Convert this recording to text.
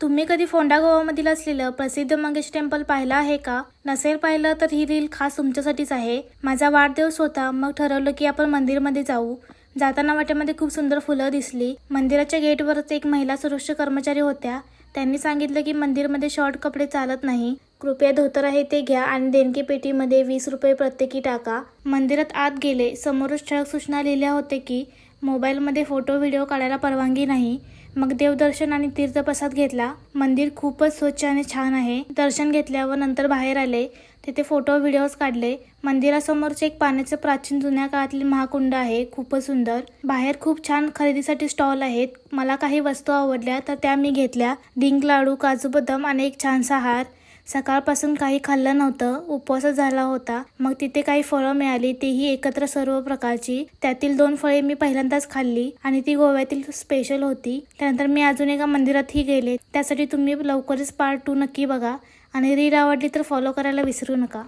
तुम्ही कधी फोंडा गोवामधील असलेलं प्रसिद्ध मंगेश टेम्पल पाहिलं आहे का? नसेल पाहिलं तर ही रील खास तुमच्यासाठीच आहे. माझा वाढदिवस होता मग ठरवलं की आपण मंदिरमध्ये जाऊ. जाताना वाट्यामध्ये खूप सुंदर फुलं दिसली. मंदिराच्या गेटवरच एक महिला सुरक्षा कर्मचारी होत्या. त्यांनी सांगितलं की मंदिरमध्ये शॉर्ट कपडे चालत नाही. कृपया धोतर आहे ते घ्या आणि देणगी पेटीमध्ये वीस रुपये प्रत्येकी टाका. मंदिरात आत गेले. समोरच ठळक सूचना लिहिल्या होते की मोबाईलमध्ये फोटो व्हिडिओ काढायला परवानगी नाही. मग देवदर्शन आणि तीर्थप्रसाद घेतला. मंदिर खूपच स्वच्छ आणि छान आहे. दर्शन घेतल्यावर नंतर बाहेर आले. तिथे फोटो व्हिडिओज काढले. मंदिरासमोरचे एक पाण्याचे प्राचीन जुन्या काळातील महाकुंड आहे. खूपच सुंदर. बाहेर खूप छान खरेदीसाठी स्टॉल आहेत. मला काही वस्तू आवडल्या तर त्या मी घेतल्या. डिंक लाडू काजू बदाम आणि एक छानसा हार. सकाळपासून काही खाल्लं नव्हतं उपवासच झाला होता. मग तिथे काही फळं मिळाली तीही एकत्र सर्व प्रकारची. त्यातील दोन फळे मी पहिल्यांदाच खाल्ली आणि ती गोव्यातील स्पेशल होती. त्यानंतर मी अजून एका मंदिरातही गेले. त्यासाठी तुम्ही लवकरच पार्ट टू नक्की बघा आणि रील आवडली तर फॉलो करायला विसरू नका.